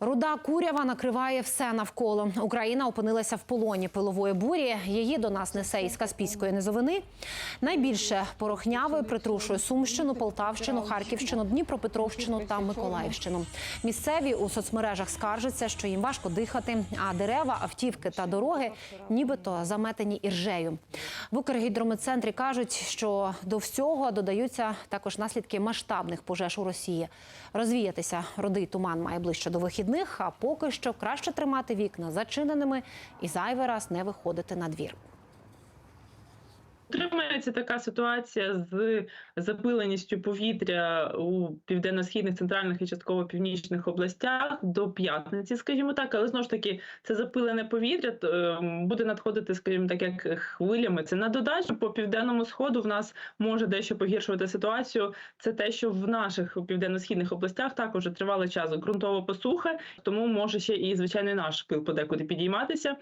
Руда курява накриває все навколо. Україна опинилася в полоні пилової бурі. Її до нас несе із Каспійської низовини. Найбільше порохнявою притрушує Сумщину, Полтавщину, Харківщину, Дніпропетровщину та Миколаївщину. Місцеві у соцмережах скаржаться, що їм важко дихати, а дерева, автівки та дороги нібито заметені іржею. В Укргідрометцентрі кажуть, що до всього додаються також наслідки масштабних пожеж у Росії. Розвіятися родий туман має ближче до вихідних, а поки що краще тримати вікна зачиненими і зайвий раз не виходити на двір. Утримується така ситуація з запиленістю повітря у південно-східних, центральних і частково північних областях до п'ятниці, скажімо так, але знову ж таки це запилене повітря е, буде надходити, скажімо так, як хвилями. Це на додачу по південному сходу в нас може дещо погіршувати ситуацію. Це те, що в наших південно-східних областях також тривалий час ґрунтова посуха, тому може ще і звичайний наш пил подекуди підійматися.